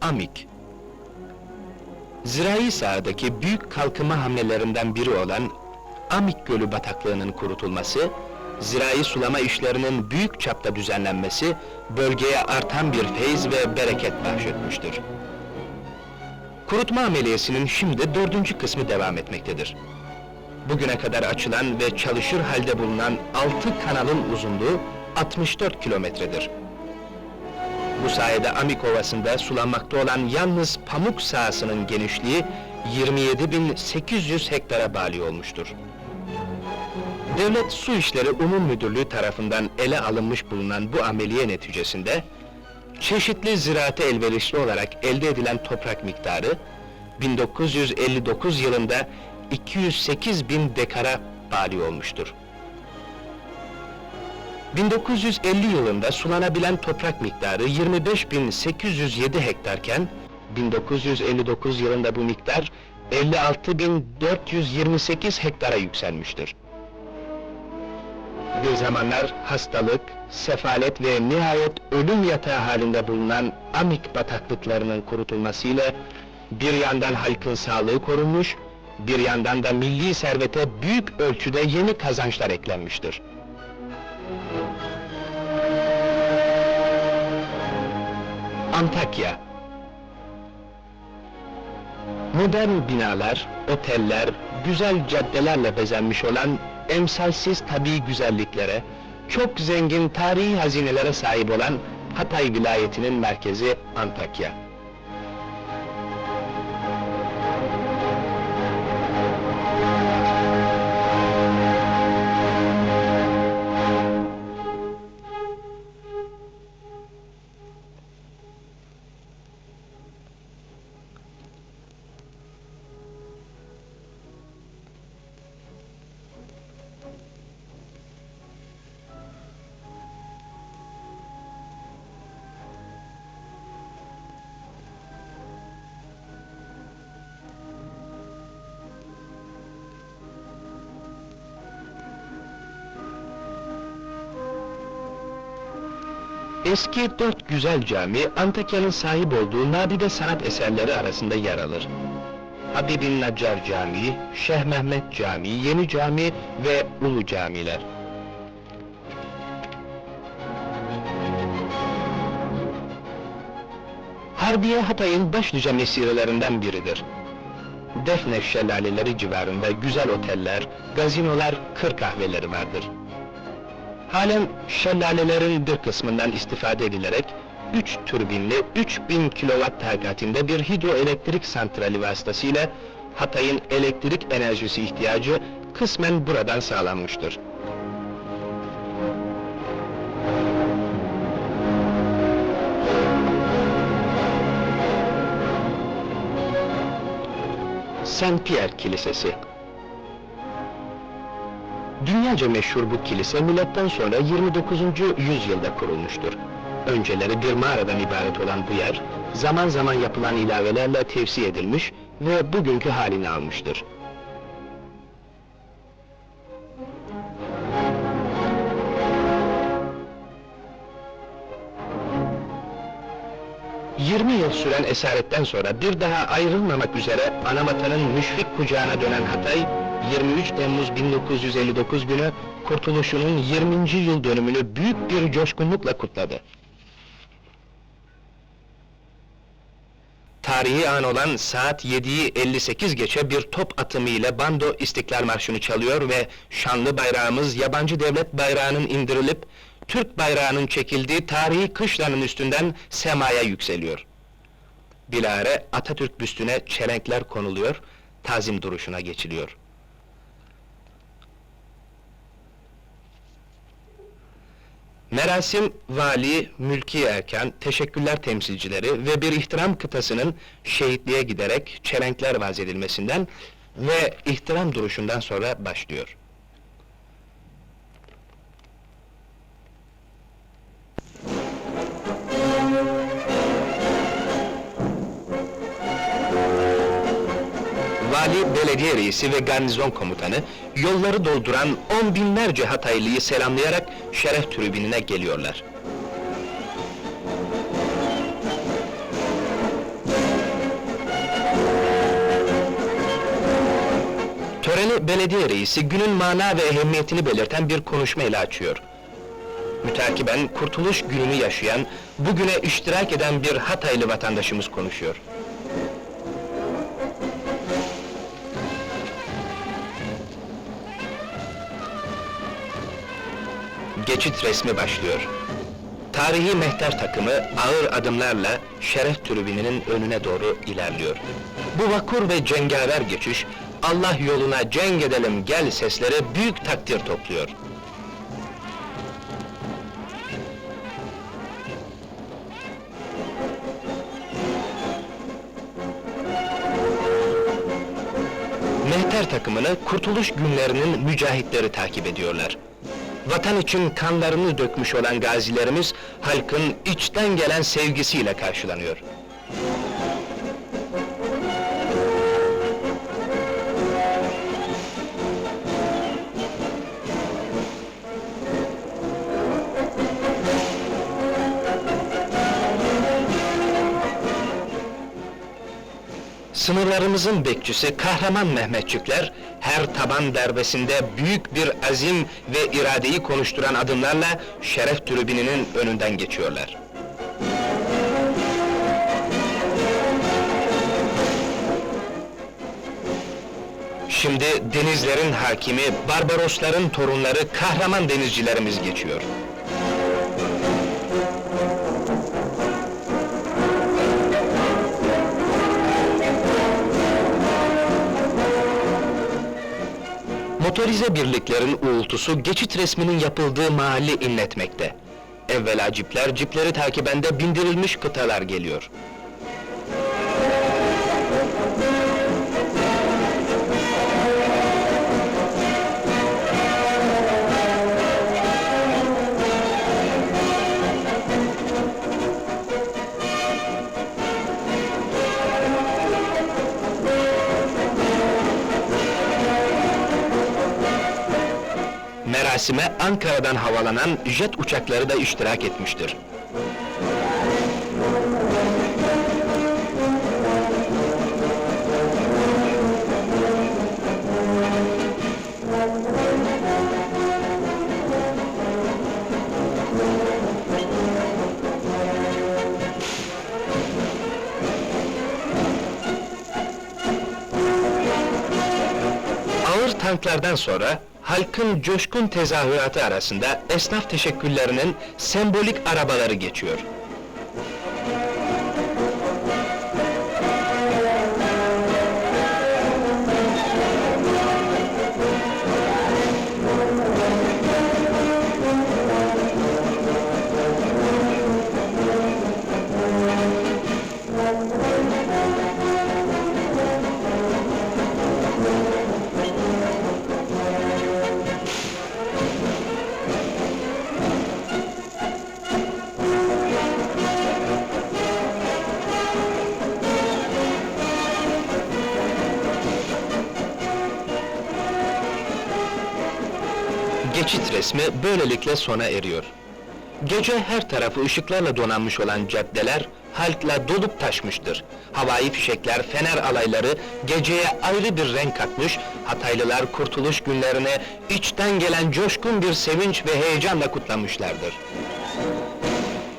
Amik Zirai sahadaki büyük kalkınma hamlelerinden biri olan Amik Gölü bataklığının kurutulması, zirai sulama işlerinin büyük çapta düzenlenmesi, bölgeye artan bir feyz ve bereket bahşetmiştir. Kurutma ameliyesinin şimdi dördüncü kısmı devam etmektedir. Bugüne kadar açılan ve çalışır halde bulunan altı kanalın uzunluğu 64 kilometredir. Bu sayede Amik Ovası'nda sulanmakta olan yalnız pamuk sahasının genişliği 27.800 hektara bali olmuştur. Devlet Su İşleri Umum Müdürlüğü tarafından ele alınmış bulunan bu ameliye neticesinde, çeşitli ziraate elverişli olarak elde edilen toprak miktarı, 1959 yılında 208 bin dekara bali olmuştur. 1950 yılında sulanabilen toprak miktarı 25.807 hektarken, 1959 yılında bu miktar 56.428 hektara yükselmiştir. Bir zamanlar hastalık, sefalet ve nihayet ölüm yatağı halinde bulunan Amik bataklıklarının kurutulmasıyla bir yandan halkın sağlığı korunmuş, bir yandan da milli servete büyük ölçüde yeni kazançlar eklenmiştir. Antakya Modern binalar, oteller, güzel caddelerle bezenmiş olan emsalsiz tabii güzelliklere, çok zengin tarihi hazinelere sahip olan Hatay vilayetinin merkezi Antakya. Eski dört güzel cami, Antakya'nın sahip olduğu nadide sanat eserleri arasında yer alır. Habibin Nacar Camii, Şeyh Mehmet Camii, Yeni Cami ve Ulu Camiler. Harbiye Hatay'ın başlıca mesirelerinden biridir. Defne şelaleleri civarında güzel oteller, gazinolar, kır kahveleri vardır. Halen şelalelerin bir kısmından istifade edilerek, 3 türbinli 3000 kilowatt takatinde bir hidroelektrik santrali vasıtasıyla Hatay'ın elektrik enerjisi ihtiyacı kısmen buradan sağlanmıştır. Saint Pierre Kilisesi Dünyaca meşhur bu kilise milattan sonra 29. yüzyılda kurulmuştur. Önceleri bir mağaradan ibaret olan bu yer, zaman zaman yapılan ilavelerle tevsi edilmiş ve bugünkü halini almıştır. ...20 yıl süren esaretten sonra bir daha ayrılmamak üzere anavatanın müşfik kucağına dönen Hatay... ...23 Temmuz 1959 günü kurtuluşunun 20. yıl dönümünü büyük bir coşkunlukla kutladı. Tarihi an olan saat 7'yi 58 geçe bir top atımı ile bando İstiklal Marşı'nı çalıyor ve şanlı bayrağımız yabancı devlet bayrağının indirilip Türk bayrağının çekildiği tarihi kışlanın üstünden semaya yükseliyor. Bilare Atatürk büstüne çelenkler konuluyor, tazim duruşuna geçiliyor. Merasim, vali, mülki erkan, teşekkürler temsilcileri ve bir ihtiram kıtasının şehitliğe giderek çelenkler vaz edilmesinden ve ihtiram duruşundan sonra başlıyor. Vali, belediye reisi ve garnizon komutanı yolları dolduran on binlerce Hataylıyı selamlayarak şeref tribününe geliyorlar. Töreni belediye reisi günün mana ve ehemmiyetini belirten bir konuşma ile açıyor. Mütakiben kurtuluş gününü yaşayan, bugüne iştirak eden bir Hataylı vatandaşımız konuşuyor. Geçit resmi başlıyor. Tarihi mehter takımı ağır adımlarla şeref tribününün önüne doğru ilerliyor. Bu vakur ve cengaver geçiş, Allah yoluna cenk edelim gel sesleri büyük takdir topluyor. Mehter takımını kurtuluş günlerinin mücahitleri takip ediyorlar. Vatan için kanlarını dökmüş olan gazilerimiz, halkın içten gelen sevgisiyle karşılanıyor. Sınırlarımızın bekçisi kahraman Mehmetçikler, her taban darbesinde büyük bir azim ve iradeyi konuşturan adımlarla şeref tribününün önünden geçiyorlar. Şimdi denizlerin hakimi, Barbarosların torunları kahraman denizcilerimiz geçiyor. Motorize birliklerin uğultusu geçit resminin yapıldığı mahalli inletmekte. Evvela cipler, cipleri takiben de bindirilmiş kıtalar geliyor. Merasime Ankara'dan havalanan jet uçakları da iştirak etmiştir. Tanklardan sonra halkın coşkun tezahüratı arasında esnaf teşekkürlerinin sembolik arabaları geçiyor. Resmi böylelikle sona eriyor. Gece her tarafı ışıklarla donanmış olan caddeler halkla dolup taşmıştır. Havai fişekler, fener alayları geceye ayrı bir renk katmış, Hataylılar kurtuluş günlerini içten gelen coşkun bir sevinç ve heyecanla kutlamışlardır.